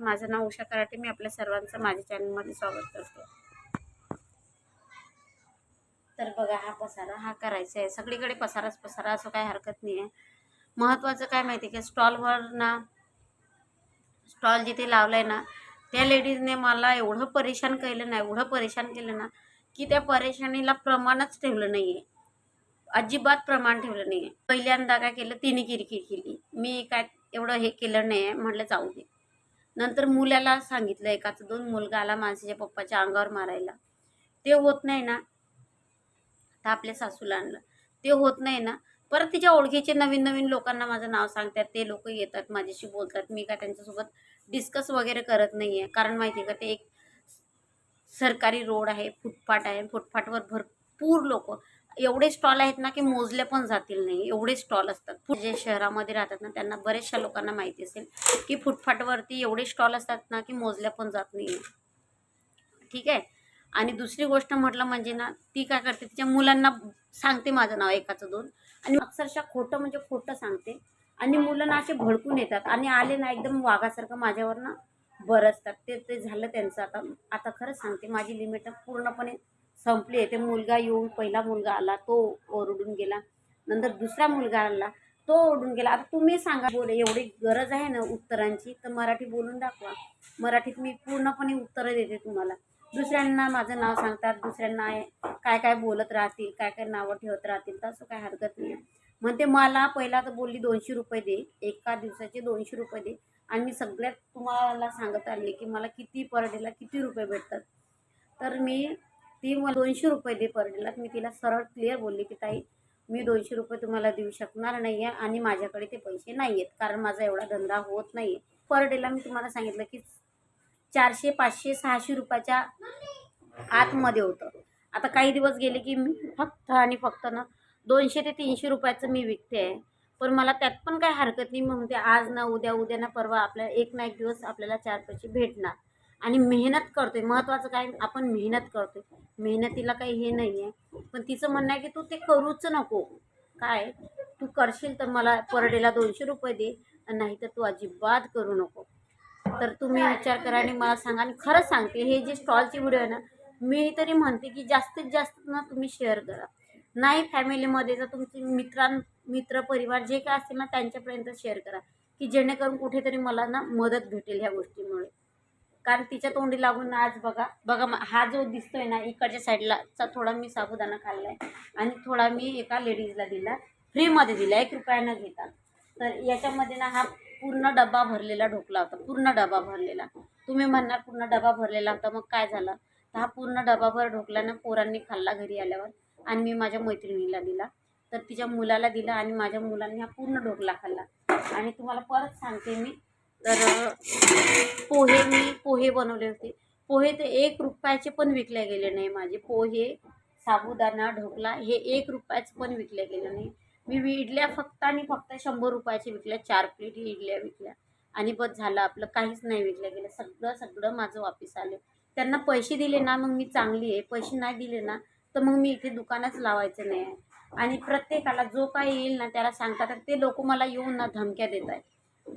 माझं नाव उषा कराटे. मी आपल्या सर्वांचं माझ्या चॅनलमध्ये स्वागत करते. तर बघा हा पसारा हा करायचा आहे. सगळीकडे पसाराच पसारा असं काही हरकत नाही आहे महत्त्वाचं काय माहिती आहे का? स्टॉलवर ना स्टॉल जिथे लावला आहे ना त्या लेडीजने मला एवढं परेशान केलं ना एवढं परेशान केलं ना की त्या परेशानीला प्रमाणच ठेवलं नाही आहे अजिबात प्रमाण ठेवलं नाही आहे पहिल्यांदा काय केलं? तिने किरकिर केली. मी काय एवढं हे केलं नाही आहे म्हटलं जाऊ दे. नंतर मुलाला सांगितलं एकाचं दोन मुलगा आला माणसाच्या पप्पाच्या अंगावर मारायला. ते होत नाही ना. तर आपल्या सासूला आणलं. ते होत नाही ना. परत तिच्या ओळखीचे नवीन नवीन लोकांना माझं नाव सांगतात. ते लोक येतात माझ्याशी बोलतात. मी काय त्यांच्यासोबत डिस्कस वगैरे करत नाही आहे कारण माहिती आहे का ते एक सरकारी रोड आहे फुटपाथ आहे. फुटपाथवर भरपूर लोक एवढे स्टॉल आहेत ना की मोजले पण जातील नाही. एवढे स्टॉल असतात. जे शहरामध्ये राहतात ना त्यांना बऱ्याचशा लोकांना माहिती असेल की फुटफाटवरती एवढे स्टॉल असतात ना की मोजल्या पण जात नाही. ठीक आहे? आणि दुसरी गोष्ट म्हटलं म्हणजे ना ती काय करते तिच्या मुलांना सांगते माझं नाव एकाचं दोन. आणि अक्षरशः खोटं म्हणजे खोटं सांगते. आणि मुलं ना असे भडकून येतात. आणि आले ना एकदम वाघासारखं माझ्यावर ना बरसतात. ते ते झालं त्यांचं. आता आता खरंच सांगते माझी लिमिट पूर्णपणे संपली ते मुलगा येऊन पहिला मुलगा आला तो ओरडून गेला. नंतर दुसरा मुलगा आला तो ओरडून गेला. आता तुम्ही सांगा. बोले एवढी गरज आहे ना उत्तरांची तर मराठी बोलून दाखवा. मराठीत मी पूर्णपणे उत्तरं देते तुम्हाला. दुसऱ्यांना माझं नाव सांगतात दुसऱ्यांना काय काय बोलत राहतील काय काय नावं ठेवत राहतील तर असं काय हरकत नाही. म्हणते मला पहिला तर बोलली दोनशे रुपये दे. एका दिवसाचे दोनशे रुपये दे. आणि मी सगळ्यात तुम्हाला सांगत आले की मला किती पर डेला किती रुपये भेटतात. तर मी ती मला दोनशे रुपये दे पर डेला मी तिला सरळ क्लिअर बोलली की ताई मी दोनशे रुपये तुम्हाला देऊ शकणार नाही आहे आणि माझ्याकडे ते पैसे नाही आहेत कारण माझा एवढा धंदा होत नाही आहे पर डेला मी तुम्हाला सांगितलं की चारशे पाचशे सहाशे रुपयाच्या आतमध्ये होतं. आता काही दिवस गेले की मी फक्त आणि फक्त ना दोनशे ते तीनशे रुपयाचं मी विकते आहे. पण मला त्यात पण काही हरकत नाही. म्हणते आज ना उद्या उद्या ना परवा आपल्याला एक ना एक दिवस आपल्याला चार पैसे भेटणार. आणि मेहनत करतोय. महत्त्वाचं काय? आपण मेहनत करतोय. मेहनतीला काही हे नाही आहे पण तिचं म्हणणं आहे की तू ते करूच नको. काय? तू करशील तर मला पर डेला दोनशे रुपये दे नाही तर तू अजिबात करू नको. तर तुम्ही विचार करा आणि मला सांगा. आणि खरंच सांगते हे जे स्टॉलची व्हिडिओ आहे ना मी तरी म्हणते की जास्तीत जास्त ना तुम्ही शेअर करा. नाही फॅमिलीमध्ये जर तुमचे मित्रां मित्र परिवार जे काय असतील ना त्यांच्यापर्यंत शेअर करा. की जेणेकरून कुठेतरी मला ना मदत भेटेल ह्या गोष्टीमुळे. कारण तिच्या तोंडी लागून आज बघा बघा हा जो दिसतोय ना इकडच्या साईडला चा थोडा मी साबुदाणा खाल्लाय. आणि थोडा मी एका लेडीजला दिला. फ्रीमध्ये दिला एक रुपयानं घेता. तर याच्यामध्ये ना हा पूर्ण डबा भरलेला ढोकला होता. पूर्ण डबा भरलेला. तुम्ही म्हणणार पूर्ण डबा भरलेला होता मग काय झालं? तर हा पूर्ण डबाभर ढोकला ना पोरांनी खाल्ला घरी आल्यावर. आणि मी माझ्या मैत्रिणीला दिला. तर तिच्या मुलाला दिला आणि माझ्या मुलांनी हा पूर्ण ढोकला खाल्ला. आणि तुम्हाला परत सांगते मी तर पोहे मी पोहे बनवले होते. पोहे ते एक रुपयाचे पण विकले गेले नाही माझे. पोहे साबुदाणा ढोकला हे एक रुपयाचं पण विकले गेले नाही. मी इडल्या फक्त आणि फक्त शंभर रुपयाचे विकल्या. चार प्लेट इडल्या विकल्या. आणि बस झालं. आपलं काहीच नाही विकलं गेलं. सगळं सगळं माझं वापस आलं. त्यांना पैसे दिले ना मग मी चांगली आहे. पैसे नाही दिले ना तर मग मी इथे दुकानच लावायचं नाही. आहे आणि प्रत्येकाला जो काय येईल ना त्याला सांगतात. ते लोक मला येऊन ना धमक्या देत आहेत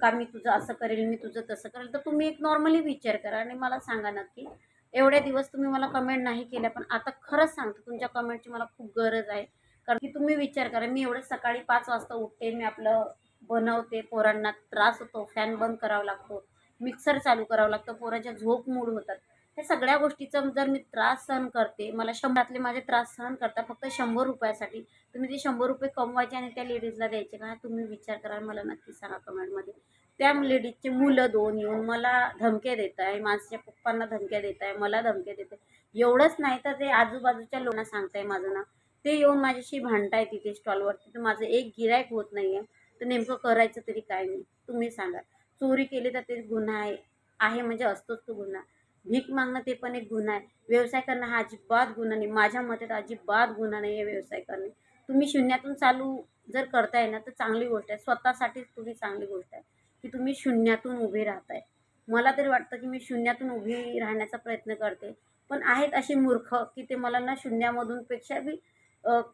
का मी तुझं असं करेल मी तुझं तसं करेल तर तुम्ही एक नॉर्मली विचार करा आणि मला सांगा नक्की. एवढ्या दिवस तुम्ही मला कमेंट नाही केल्या पण आता खरंच सांगतो तुमच्या कमेंटची मला खूप गरज आहे. कारण की तुम्ही विचार करा मी एवढं सकाळी पाच वाजता उठते मी आपलं बनवते पोरांना त्रास होतो फॅन बंद करावा लागतो मिक्सर चालू करावं लागतं पोराच्या झोप मूड होतात. ह्या सगळ्या गोष्टीचा जर मी त्रास सहन करते मला शंभरातले माझे त्रास सहन करता फक्त शंभर रुपयासाठी तुम्ही ते शंभर रुपये कमवायचे आणि त्या लेडीजला द्यायचे का तुम्ही विचार करा मला नक्की सांगा कमेंटमध्ये. त्या लेडीजचे मुलं दोन येऊन मला धमक्या देत आहे माझ्या पप्पांना धमक्या देत आहे मला धमक्या देत आहे. एवढंच नाही तर ते आजूबाजूच्या लोकांना सांगताय माझं नाव. ते येऊन माझ्याशी भांडताय तिथे स्टॉलवरती तर माझं एक गिरायक होत नाही आहे तर नेमकं करायचं तरी काय नाही तुम्ही सांगा. चोरी केली तर ते गुन्हा आहे आहे म्हणजे असतोच तो गुन्हा. भीक मागणं ते पण एक गुन्हा आहे. व्यवसाय करणं हा अजिबात गुन्हा नाही. माझ्या मते तर अजिबात गुन्हा नाही आहे व्यवसाय करणे. तुम्ही शून्यातून चालू जर करताय ना तर चांगली गोष्ट आहे. स्वतःसाठीच तुम्ही चांगली गोष्ट आहे. की तुम्ही शून्यातून उभे राहताय. मला तरी वाटतं की मी शून्यातून उभी राहण्याचा प्रयत्न करते. पण आहेत असे मूर्ख की ते मला ना शून्यामधून पेक्षा बी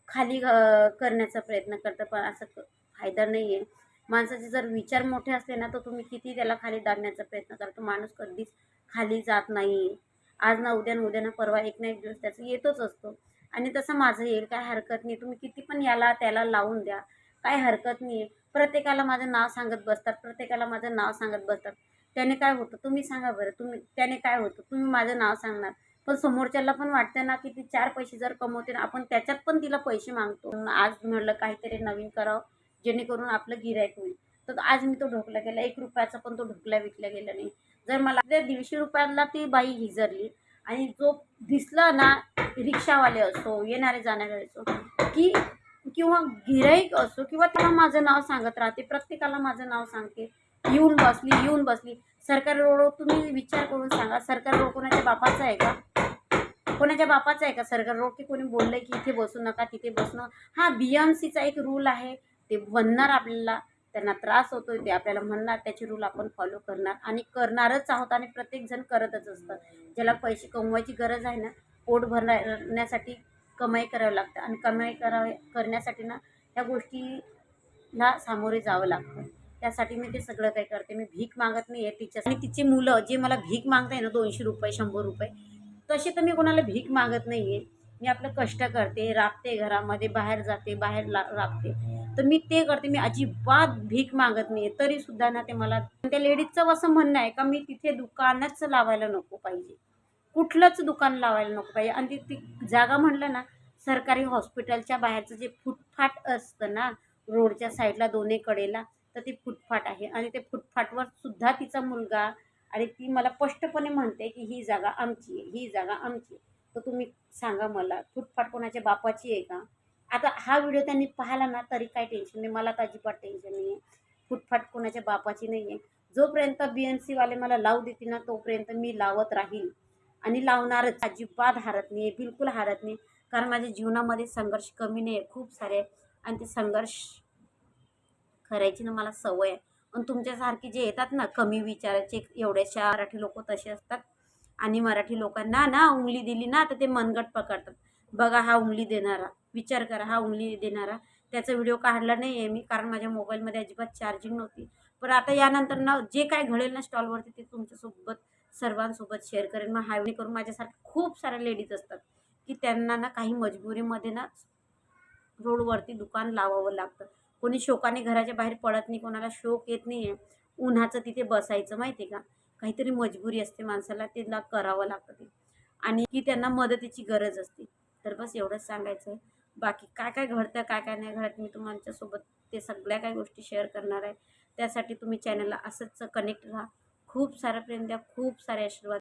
खाली करण्याचा प्रयत्न करतं पण असं फायदा नाही आहे माणसाचे जर विचार मोठे असले ना तर तुम्ही किती त्याला खाली दाबण्याचा प्रयत्न करतो? माणूस कधीच खाली जात नाही. आज ना उद्या ना उद्या ना परवा एक ना एक दिवस त्याचं येतोच असतो. आणि तसं माझं येईल काय हरकत नाही. तुम्ही किती पण याला त्याला लावून द्या. काय हरकत नाही आहे प्रत्येकाला माझं नाव सांगत बसतात. प्रत्येकाला माझं नाव सांगत बसतात. त्याने काय होतं? तुम्ही सांगा बरं. तुम्ही त्याने काय होतं? तुम्ही माझं नाव सांगणार. पण समोरच्याला पण वाटतं ना की ती चार पैसे जर कमवते ना आपण त्याच्यात पण तिला पैसे मागतो. आज म्हणलं काहीतरी नवीन करावं जेणेकरून आपलं गिरायक होईल. तर आज मी तो ढोकला गेला एक रुपयाचा पण तो ढोकला विकला गेला नाही. जर मला जर दीडशे रुपयाला ती बाई हिजरली आणि जो दिसला ना रिक्षावाले असो येणारे जाणारे असो की किंवा गिराईक असो किंवा त्याला माझं नाव सांगत राहते प्रत्येकाला माझं नाव सांगते येऊन बसली येऊन बसली. सरकारी रोड तुम्ही विचार करून सांगा सरकारी रोड कोणाच्या बापाचा आहे का? कोणाच्या बापाचा आहे का सरकारी रोड? की कोणी बोललं की इथे बसू नका तिथे बसणं? हा बी एम सीचा एक रूल आहे ते बनणार आपल्याला. त्यांना त्रास होतोय ते आपल्याला म्हणणार त्याचे रूल आपण फॉलो करणार आणि करणारच आहोत आणि प्रत्येकजण करतच असतं. ज्याला पैसे कमवायची गरज आहे ना पोट भरण्यासाठी कमाई करावं लागतं आणि कमाई करावे करण्यासाठी ना ह्या गोष्टीला सामोरे जावं लागतं. त्यासाठी मी ते सगळं काही करते. मी भीक मागत नाही आहे तिच्या आणि तिची मुलं जे मला भीक मागताय ना दोनशे रुपये शंभर रुपये तसे तर मी कोणाला भीक मागत नाही आहे मी आपलं कष्ट करते राबते घरामध्ये बाहेर जाते बाहेर ला राबते. तर मी ते करते. मी अजिबात भीक मागत नाही तरी तरीसुद्धा ना ते मला त्या लेडीजचं असं म्हणणं आहे का मी तिथे दुकानच लावायला नको पाहिजे. कुठलंच दुकान लावायला नको पाहिजे. आणि ती ती जागा म्हणलं ना सरकारी हॉस्पिटलच्या बाहेरचं जे फुटफाट असतं ना रोडच्या साईडला दोन्ही कडेला तर ते फुटफाट आहे. आणि ते फुटफाटवर सुद्धा तिचा मुलगा आणि ती मला स्पष्टपणे म्हणते की ही जागा आमची आहे ही जागा आमची आहे. तर तुम्ही सांगा मला फुटफाट कोणाच्या बापाची आहे का? आता हा व्हिडिओ त्यांनी पाहिला ना तरी काही टेन्शन नाही. मला तर अजिबात टेन्शन नाही आहे फुटफाट कोणाच्या बापाची नाही आहे जोपर्यंत बी एम सीवाले मला लावू देतील ना तोपर्यंत मी लावत राहील आणि लावणारच. अजिबात हारत नाही आहे बिलकुल हारत नाही. कारण माझ्या जीवनामध्ये संघर्ष कमी नाही आहे खूप सारे आहे आणि ते संघर्ष करायची ना मला सवय आहे. पण तुमच्यासारखे जे येतात ना कमी विचाराचे एवढ्याशा मराठी लोक तसे असतात. आणि मराठी लोकांना ना उंगली दिली ना तर ते मनगट पकडतात. बघा हा उंगली देणारा. विचार करा हा उंगली देणारा. त्याचा व्हिडिओ काढला नाही आहे मी कारण माझ्या मोबाईलमध्ये अजिबात चार्जिंग नव्हती. पण आता यानंतर ना जे काय घडेल ना स्टॉलवरती ते तुमच्यासोबत सर्वांसोबत शेअर करेन. मग हायवे करून माझ्यासारख्या खूप साऱ्या लेडीज असतात की त्यांना ना काही मजबुरीमध्ये ना रोडवरती दुकान लावावं लागतं. कोणी शोकाने घराच्या बाहेर पडत नाही कोणाला शोक येत नाही आहे उन्हाचं तिथे बसायचं माहिती आहे का? काहीतरी मजबुरी असते माणसाला तिला करावं लागतं ते. आणि की त्यांना मदतीची गरज असते. तर बस एवढंच सांगायचं आहे बाकी काय काय घडतं काय काय नाही घडत मी तुमच्यासोबत ते सगळ्या काही गोष्टी शेअर करणार आहे. त्यासाठी तुम्ही चॅनलला असंच कनेक्ट राहा. खूप सारं प्रेम द्या खूप सारे आशीर्वाद